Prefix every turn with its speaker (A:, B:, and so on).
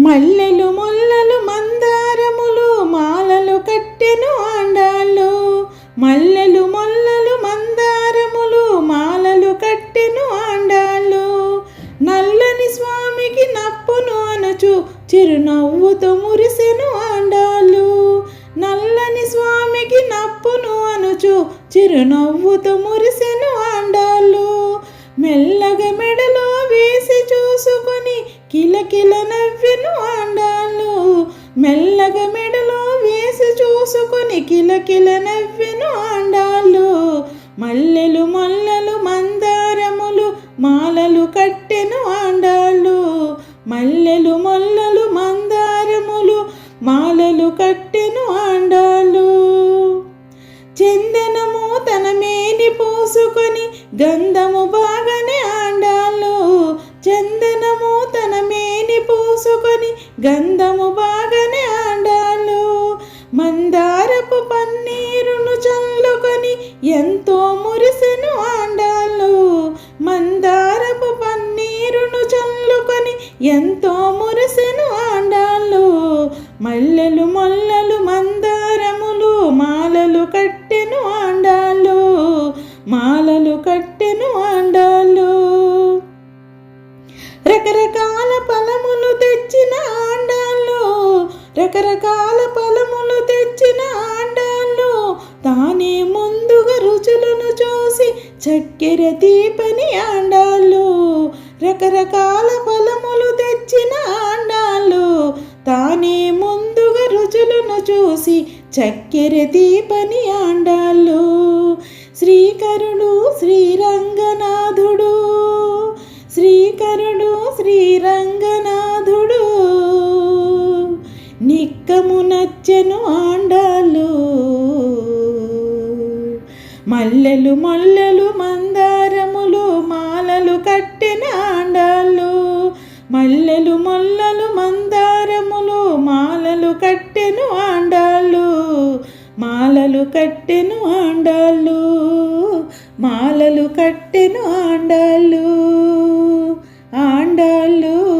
A: మల్లెలు ముల్లలు మందారములు మాలలు కట్టెను ఆండాళ్ళు. మల్లెలు మొల్లలు మందారములు మాలలు కట్టెను ఆండాళ్ళు. నల్లని స్వామికి నప్పును అనచు చిరునవ్వుతో మురిసెను ఆండాళ్ళు. నల్లని స్వామికి నప్పును అనుచు చిరునవ్వుతో మురిసెను ఆండాళ్ళు. మెల్లగా మెడలో వేసి చూసుకొని కిలకిల మెల్లగా మెడలో వేసి చూసుకొని కిలకిల నవ్వెను ఆండాళ్ళు మల్లెలు మల్లలు మందారములు మాలలు కట్టెను ఆండాళ్ళు మల్లెలు మల్లలు మందారములు మాలలు కట్టెను ఆండాళ్ళు చందనము తన మేని పూసుకొని గంధము బాగానే ఆండాళ్ళు చందనము తన మేని పూసుకొని గంధము బాగా ఎంతో మురిసెను ఆండాళ్ళు మందారపు పన్నీరును చల్లుకొని ఎంతో మురిసెను ఆండాళ్ళు మల్లెలు మొల్లలు మందారములు మాలలు కట్టెను ఆండాళ్ళు మాలలు కట్టెను ఆండాళ్ళు రకరకాల ఫలములు తెచ్చిన ఆండాళ్ళు రకరకాల ఫలములు చక్కెర తీపని ఆండాళ్ళు రకరకాల ఫలములు తెచ్చిన ఆండాళ్ళు తానే ముందుగా రుచులను చూసి చక్కెర తీపని ఆండాళ్ళు శ్రీకరుడు శ్రీరంగనాథుడు శ్రీకరుడు శ్రీరంగనాథుడు. నిక్కము నచ్చను ఆండా మల్లెలు మల్లెలు మందారములు మాలలు కట్టిన అండాలు మల్లెలు మొల్లలు మందారములు మాలలు కట్టెను ఆండాళ్ళు. మాలలు కట్టెను ఆండాళ్ళు. మాలలు కట్టెను ఆండాళ్ళు. ఆండాలు